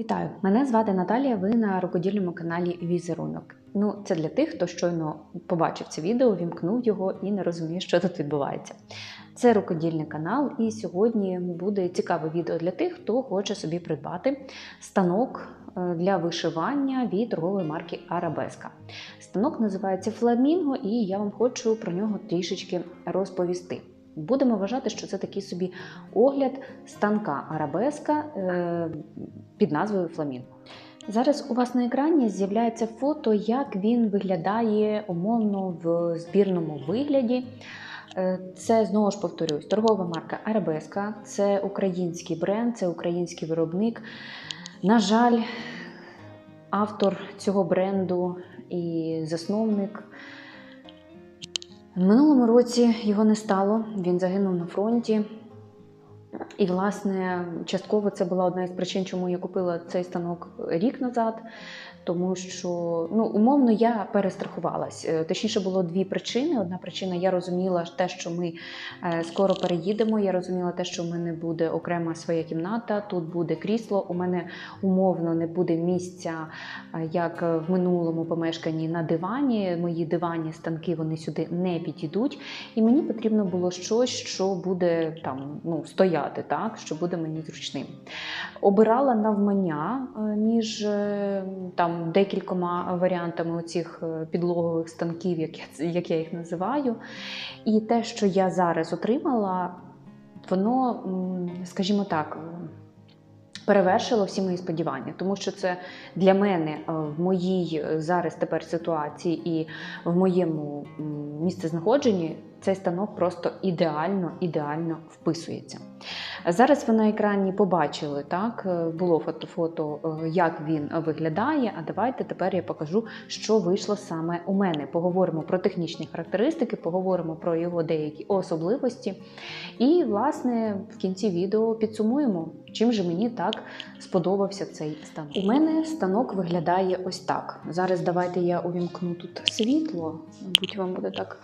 Вітаю! Мене звати Наталія. Ви на рукодільному каналі Візерунок. Ну, це для тих, хто щойно побачив це відео, вімкнув його і не розуміє, що тут відбувається. Це рукодільний канал, і сьогодні буде цікаве відео для тих, хто хоче собі придбати станок е, для вишивання від торгової марки Арабеска. Станок називається Фламінго, і я вам хочу про нього трішечки розповісти. Будемо вважати, що це такий собі огляд станка Арабеска е, під назвою Фламінго. Зараз у вас на екрані з'являється фото, як він виглядає умовно в збірному вигляді. Е, Це знову ж повторюсь, торгова марка Арабеска, це український бренд, це український виробник. На жаль, автор цього бренду і засновник. Минулому році його не стало, він загинув на фронті. І, власне, частково це була одна із причин, чому я купила цей станок рік назад. Тому що ну, умовно я перестрахувалась. Е, Точніше, було дві причини. Одна причина я розуміла те, що ми е, скоро переїдемо. Я розуміла те, що в мене буде окрема своя кімната, тут буде крісло. У мене умовно не буде місця, е, як в минулому помешканні на дивані. Мої дивані станки вони сюди не підійдуть. І мені потрібно було щось, що буде там ну, стояти, так що буде мені зручним. Обирала навмання е, між е, там декількома варіантами оцих е, підлогових станків, як я, як я їх називаю. І те, що я зараз отримала, воно, скажімо так, перевершило всі мої сподівання, тому що це для мене в моїй зараз тепер ситуації і в моєму місцезнаходженні цей станок просто ідеально, ідеально вписується. Зараз ви на екрані побачили, так е, було фото, фото, е, як він виглядає. А давайте тепер я покажу, що вийшло саме у мене. Поговоримо про технічні характеристики, поговоримо про його деякі особливості. І, власне, в кінці відео підсумуємо, чим же мені так сподобався цей станок. У мене станок виглядає ось так. Зараз давайте я увімкну тут світло, мабуть, вам буде так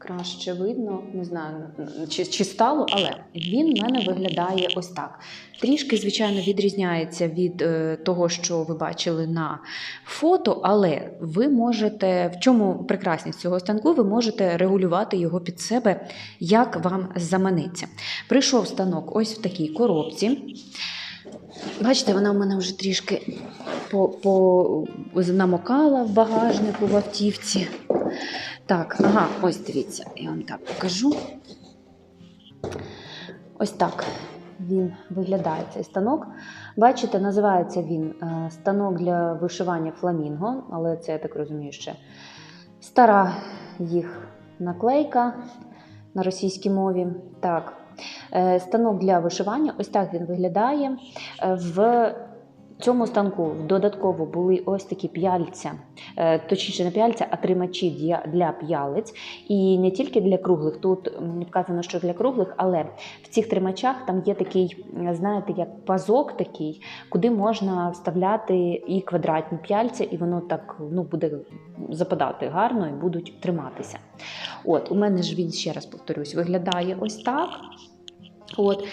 краще видно. Не знаю, чи, чи стало, але він в мене виглядає ось так. Трішки, звичайно, відрізняється від е, того, що ви бачили на фото, але ви можете, в чому прекрасність цього станку, ви можете регулювати його під себе, як вам заманеться. Прийшов станок ось в такій коробці. Бачите, вона в мене вже трішки по, по, намокала в багажнику в автівці. Так, ага, ось дивіться, я вам так покажу. Ось так він виглядає цей станок. Бачите, називається він е, станок для вишивання фламінго, але це, я так розумію, ще стара їх наклейка на російській мові. Так, е, станок для вишивання, ось так він виглядає. Е, Цьому станку додатково були ось такі п'яльця, е, точніше не п'яльця, а тримачі для- для п'ялиць. І не тільки для круглих. Тут вказано, що для круглих, але в цих тримачах там є такий, е, знаєте, як пазок такий, куди можна вставляти і квадратні п'яльця, і воно так ну, буде западати гарно і будуть триматися. От, у мене ж він ще раз повторюсь, виглядає ось так. От.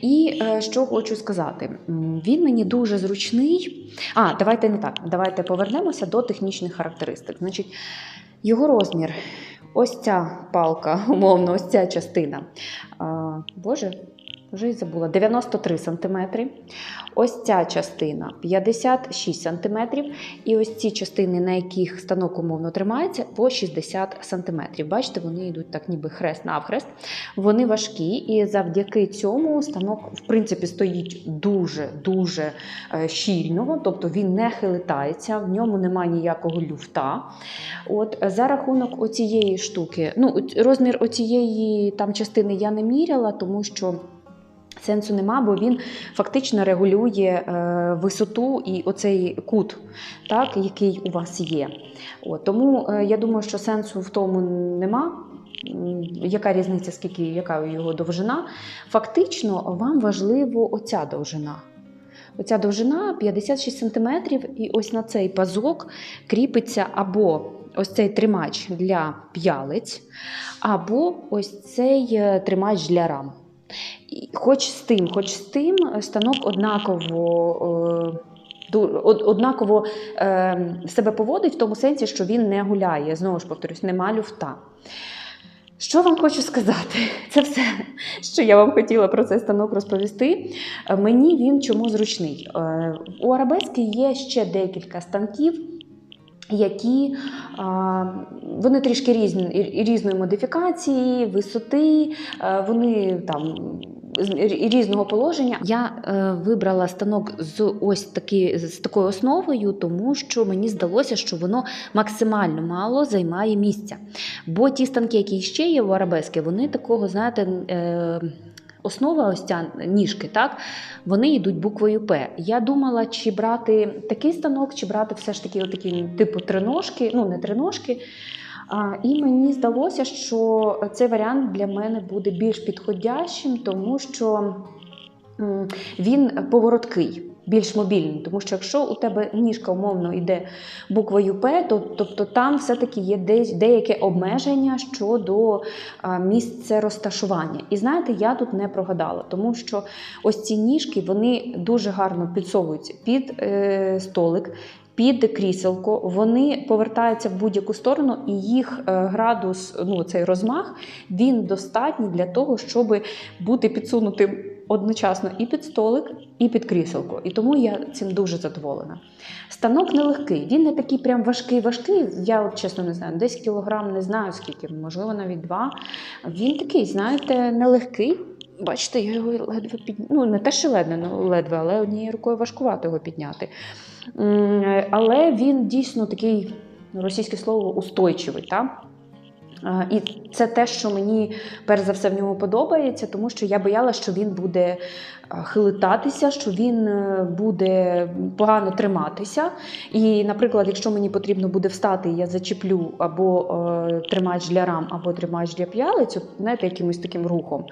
І е, що хочу сказати, він мені дуже зручний. А, давайте не так. Давайте повернемося до технічних характеристик. Значить, його розмір. Ось ця палка, умовно, ось ця частина. Е, Боже, вже й забула. 93 см. Ось ця частина 56 см. І ось ці частини, на яких станок умовно тримається, по 60 см. Бачите, вони йдуть так, ніби хрест навхрест. Вони важкі, і завдяки цьому станок, в принципі, стоїть дуже-дуже щільно, тобто він не хилитається, в ньому немає ніякого люфта. От за рахунок оцієї штуки, ну розмір оцієї там частини я не міряла, тому що. Сенсу нема, бо він фактично регулює е, висоту і оцей кут, так, який у вас є. От, тому е, я думаю, що сенсу в тому нема. Яка різниця, скільки, яка його довжина? Фактично, вам важливо оця довжина. Оця довжина 56 см, і ось на цей пазок кріпиться або ось цей тримач для п'ялиць, або ось цей е, тримач для рам. Хоч з тим, хоч з тим, станок однаково. е, однаково е, себе поводить в тому сенсі, що він не гуляє. Знову ж повторюсь, нема люфта. Що вам хочу сказати? Це все, що я вам хотіла про цей станок розповісти. Е, Мені він чому зручний. Е, У Арабески є ще декілька станків, які вони трішки різні, різної модифікації, висоти, е, вони там різного положення. Я е, вибрала станок з ось такі, з такою основою, тому що мені здалося, що воно максимально мало займає місця. Бо ті станки, які ще є в арабески, вони такого, знаєте, е, основа ось ця ніжки, так, вони йдуть буквою П. Я думала, чи брати такий станок, чи брати все ж таки отакі типу триножки, ну не триножки. А, і мені здалося, що цей варіант для мене буде більш підходящим, тому що він повороткий, більш мобільний. Тому що якщо у тебе ніжка умовно йде буквою П, то тобто там все-таки є десь деяке обмеження щодо місця розташування. І знаєте, я тут не прогадала, тому що ось ці ніжки вони дуже гарно підсовуються під е, столик. Під кріселко вони повертаються в будь-яку сторону, і їх е, градус, ну цей розмах, він достатній для того, щоб бути підсунутим одночасно і під столик, і під кріселко. І тому я цим дуже задоволена. Станок нелегкий, він не такий прям важкий, важкий. Я от чесно не знаю, десь кілограм не знаю скільки, можливо, навіть два. Він такий, знаєте, нелегкий. Бачите, я його ледве під... ну не те, що ледве, ну, ледве, але однією рукою важкувато його підняти. Але він дійсно такий, російське слово, устойчивий. Та? А, І це те, що мені перш за все в ньому подобається, тому що я боялася, що він буде а, хилитатися, що він е, буде погано триматися. І, наприклад, якщо мені потрібно буде встати, я зачеплю або е, тримач для рам, або тримач для п'ялиць, знаєте, якимось таким рухом,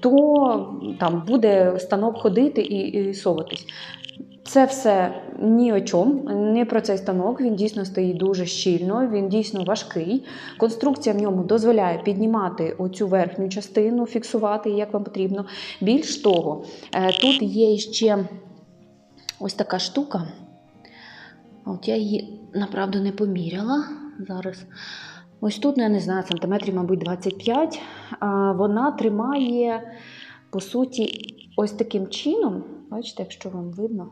то там буде станок ходити і, і соватись. Це все ні о чому, не про цей станок. Він дійсно стоїть дуже щільно, він дійсно важкий. Конструкція в ньому дозволяє піднімати оцю верхню частину, фіксувати її, як вам потрібно. Більш того, е, тут є ще ось така штука. От я її направду не поміряла зараз. Ось тут, ну, я не знаю, сантиметрів, мабуть, 25. Вона тримає, по суті, ось таким чином. Бачите, якщо вам видно.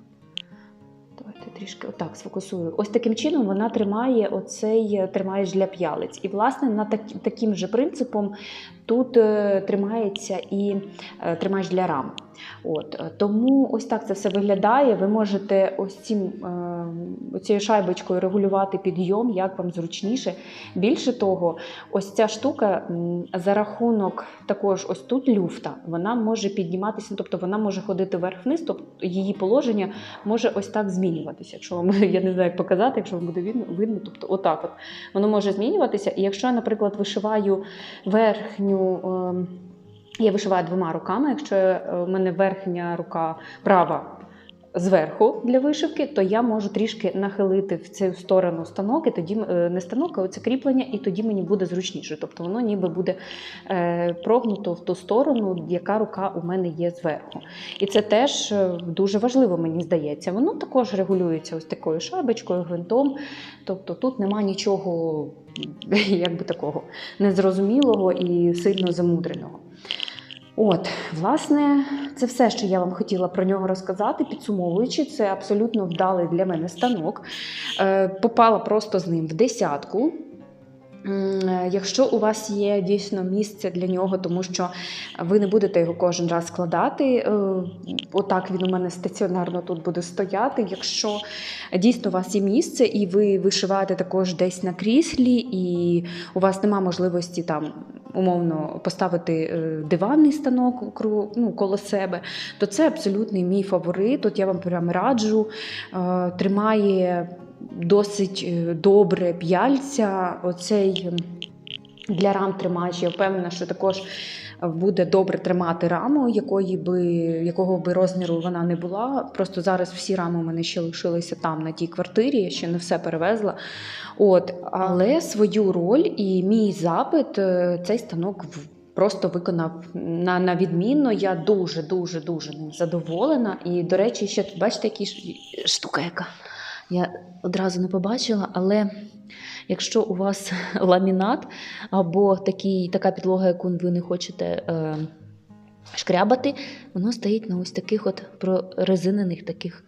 Трішки отак сфокусую. Ось таким чином вона тримає оцей тримаєш для п'ялиць. І, власне, на так, таким же принципом тут е, тримається і е, тримаєш для рам. От, е, тому ось так це все виглядає. Ви можете ось цим, е, цією шайбочкою регулювати підйом, як вам зручніше. Більше того, ось ця штука за рахунок також ось тут люфта, вона може підніматися, тобто вона може ходити вверх-вниз, тобто її положення може ось так змінюватися. Якщо вам я не знаю, як показати, якщо вам буде видно, видно тобто отак от воно може змінюватися. І якщо я, наприклад, вишиваю верхню. Я вишиваю двома руками. Якщо е, в мене верхня рука права зверху для вишивки, то я можу трішки нахилити в цю сторону станок, і тоді е, не станок, а оце кріплення, і тоді мені буде зручніше. Тобто воно ніби буде е, прогнуто в ту сторону, яка рука у мене є зверху. І це теж дуже важливо, мені здається. Воно також регулюється ось такою шайбочкою, гвинтом. Тобто тут нема нічого якби такого незрозумілого і сильно замудреного. От, власне, це все, що я вам хотіла про нього розказати. Підсумовуючи, це абсолютно вдалий для мене станок. Е, попала просто з ним в десятку. Е, Якщо у вас є дійсно місце для нього, тому що ви не будете його кожен раз складати, е, отак він у мене стаціонарно тут буде стояти. Якщо дійсно у вас є місце, і ви вишиваєте також десь на кріслі, і у вас нема можливості там умовно поставити е, диванний станок ну, коло себе, то це абсолютний мій фаворит. От я вам прям раджу. Тримає досить е, добре п'яльця. Оцей ем, для рам тримач, я впевнена, що також буде добре тримати раму, якої би, якого би розміру вона не була. Просто зараз всі рами у мене ще лишилися там, на тій квартирі, я ще не все перевезла. От, але свою роль і мій запит е, цей станок просто виконав на, на відмінно. Я дуже, дуже, ним задоволена. І, до речі, ще бачите, які штука яка. Я одразу не побачила, але якщо у вас ламінат або такий, така підлога, яку ви не хочете е, шкрябати, воно стоїть на ось таких от прорезинених таких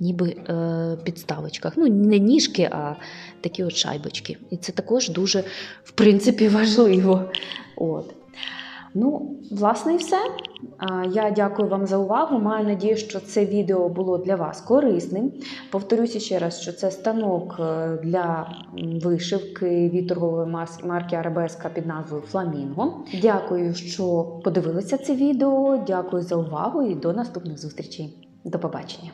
ніби е, підставочках. Ну, не ніжки, а такі от шайбочки. І це також дуже, в принципі, важливо. От. Ну, власне, і все. Я дякую вам за увагу. Маю надію, що це відео було для вас корисним. Повторюся ще раз, що це станок е, для вишивки від торгової марки Арабеска під назвою Фламінго. Дякую, що подивилися це відео. Дякую за увагу і до наступних зустрічей. До побачення.